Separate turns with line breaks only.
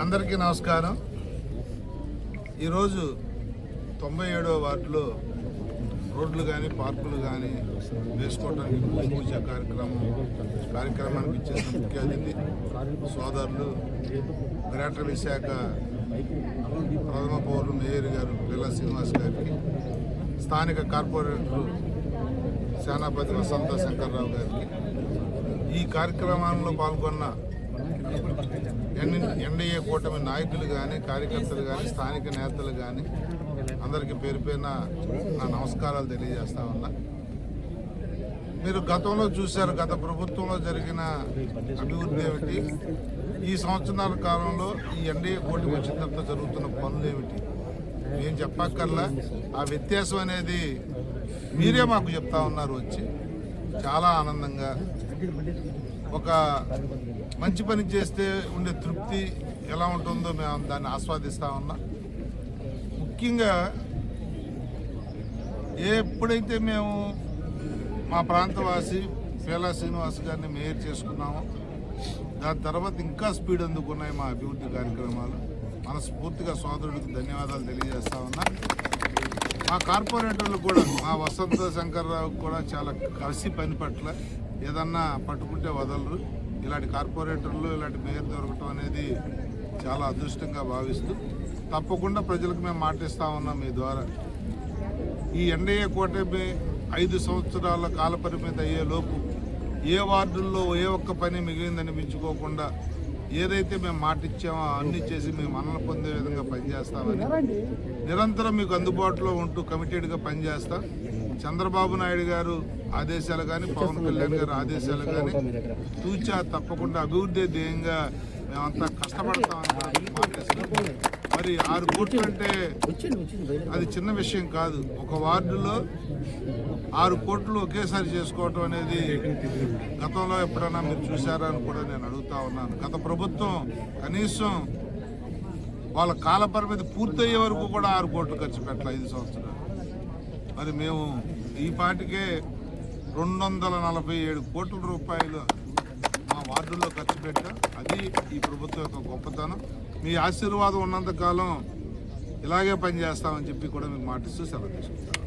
అందరికీ నమస్కారం. ఈరోజు తొంభై ఏడవ వార్డులో రోడ్లు కానీ పార్కులు కానీ వేసుకోవడానికి పూజ కార్యక్రమం కార్యక్రమానికి ఇచ్చేసిన ముఖ్య అతిథి సోదరులు పర్యాటక విశాఖ ప్రథమ పౌరులు మేయర్ గారు పిల్ల శ్రీనివాస్ గారికి స్థానిక కార్పొరేటర్ సేనాపతి వసంత శంకర్రావు గారికి ఈ కార్యక్రమంలో పాల్గొన్న ఎన్- ఎన్డీఏ కూటమి నాయకులు కానీ కార్యకర్తలు కానీ స్థానిక నేతలు కానీ అందరికీ పేరు పేరున నా నమస్కారాలు తెలియజేస్తా ఉన్నా. మీరు గతంలో చూశారు గత ప్రభుత్వంలో జరిగిన అభివృద్ధి ఏమిటి? ఈ సంవత్సరాల కాలంలో ఈ ఎన్డీఏ కూటమి వచ్చిన తర్వాత జరుగుతున్న పనులు ఏమిటి? మేము చెప్పక్కర్లా? ఆ వ్యత్యాసం అనేది మీరే మాకు చెప్తా ఉన్నారు వచ్చి. చాలా ఆనందంగా. ఒక మంచి పని చేస్తే ఉండే తృప్తి ఎలా ఉంటుందో మేము దాన్ని ఆస్వాదిస్తూ ఉన్నాం. ముఖ్యంగా ఎప్పుడైతే మేము మా ప్రాంతవాసి పేలా శ్రీనివాస్ గారిని మేయర్ చేసుకున్నామో దాని తర్వాత ఇంకా స్పీడ్ అందుకున్నాయి మా అభివృద్ధి కార్యక్రమాలు. మనస్ఫూర్తిగా సోదరుడికి ధన్యవాదాలు తెలియజేస్తా ఉన్నా. మా కార్పొరేటర్లు కూడా మా వసంత శంకర్రావు కూడా చాలా కలిసి పని పట్ల ఏదన్నా పట్టుకుంటే వదలరు. ఇలాంటి కార్పొరేటర్లు ఇలాంటి మేయర్ దొరకటం అనేది చాలా అదృష్టంగా భావిస్తూ తప్పకుండా ప్రజలకు మేము మాటిస్తూ ఉన్నాం మీ ద్వారా. ఈ ఎన్డీఏ కూటమి ఐదు సంవత్సరాల కాలపరిమితి అయ్యేలోపు ఏ వార్డుల్లో ఏ ఒక్క పని మిగిలిందనిపించుకోకుండా ఏదైతే మేము మాటిచ్చామో అన్ని చేసి మేము మనల్ని పొందే విధంగా పనిచేస్తామని నిరంతరం మీకు అందుబాటులో ఉంటూ కమిటెడ్గా పనిచేస్తాం. చంద్రబాబు నాయుడు గారు ఆదేశాలు కానీ పవన్ కళ్యాణ్ గారు ఆదేశాలు కానీ తూచా తప్పకుండా అభివృద్ధి ధ్యేయంగా మేమంతా కష్టపడతామని మరి ఆరు కోట్లు అంటే అది చిన్న విషయం కాదు. ఒక వార్డులో ఆరు కోట్లు ఒకేసారి చేసుకోవటం అనేది గతంలో ఎప్పుడైనా మీరు చూసారా అని కూడా నేను అడుగుతా ఉన్నాను. గత ప్రభుత్వం కనీసం వాళ్ళ కాలపరిమితి పూర్తయ్యే వరకు కూడా ఆరు కోట్లు ఖర్చు పెట్టాలి ఐదు సంవత్సరాలు. మరి మేము ఈ పాటికే రెండు వందల నలభై ఏడు కోట్ల రూపాయలు మా వార్డుల్లో ఖర్చు పెట్టాం. అది ఈ ప్రభుత్వం యొక్క గొప్పతనం. మీ ఆశీర్వాదం ఉన్నంత కాలం ఇలాగే పనిచేస్తామని చెప్పి కూడా మీకు మాటిస్తూ సెలవు తీసుకుంటాం